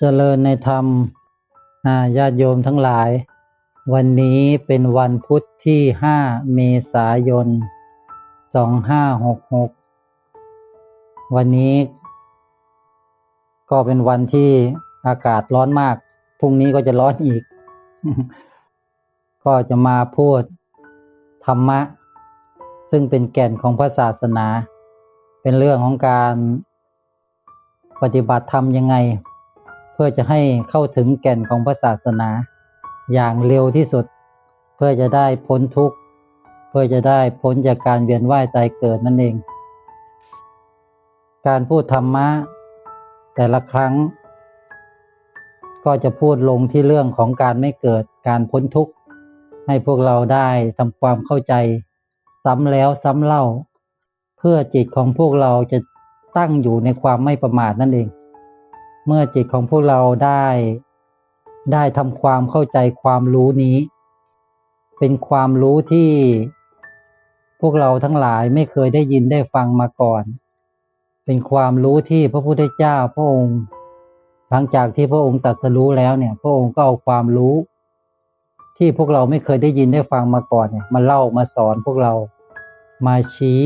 เจริญในธรรมญาติโยมทั้งหลาย วันนี้เป็นวันพุทธที่ 5 เมษายน 2566 วันนี้ ก็เป็นวันที่อากาศร้อนมาก พรุ่งนี้ก็จะร้อนอีก ก็จะมาพูดธรรมะ ซึ่งเป็นแก่นของพระศาสนา เป็นเรื่องของการปฏิบัติธรรมยังไง เพื่อจะให้เข้าถึงแก่นของพระศาสนา อย่างเร็วที่สุด เพื่อจะได้พ้นทุกข์ เพื่อจะได้พ้นจากการเวียนว่ายตายเกิดนั่นเอง การพูดธรรมะ แต่ละครั้ง ก็จะพูดลงที่เรื่องของการไม่เกิดการพ้นทุกข์ ให้พวกเราได้ทำความเข้าใจ ซ้ำแล้วซ้ำเล่า เพื่อจิตของพวกเราจะตั้งอยู่ในความไม่ประมาทนั่นเอง เมื่อจิตของพวกเราได้ ได้ทำความเข้าใจความรู้นี้ เป็นความรู้ที่พวกเราทั้งหลายไม่เคยได้ยินได้ฟังมาก่อน เป็นความรู้ที่พระพุทธเจ้าพระองค์ หลังจากที่พระองค์ตรัสรู้แล้วเนี่ย พระองค์ก็เอาความรู้ ที่พวกเราไม่เคยได้ยินได้ฟังมาก่อนเนี่ยมาเล่ามาสอนพวกเรามาชี้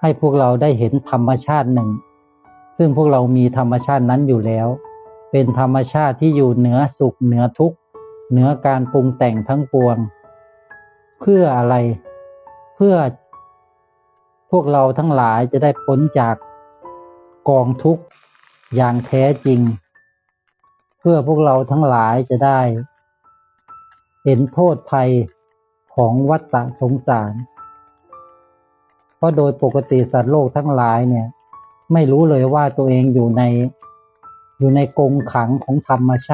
ให้พวกเราได้เห็นธรรมชาติหนึ่ง ซึ่งพวกเรามีธรรมชาตินั้นอยู่แล้ว เป็นธรรมชาติที่อยู่เหนือสุขเหนือทุกข์เหนือการปรุงแต่งทั้งปวง เพื่ออะไร เพื่อพวกเราทั้งหลายจะได้พ้นจากกองทุกข์อย่างแท้จริง เพื่อพวกเราทั้งหลายจะได้ เห็นโทษภัยของวัฏฏะสงสาร เพราะโดยปกติสัตว์โลกทั้งหลายเนี่ย ไม่รู้เลยว่าตัวเองอยู่ในอยู่ในกรงขังของธรรมชาติ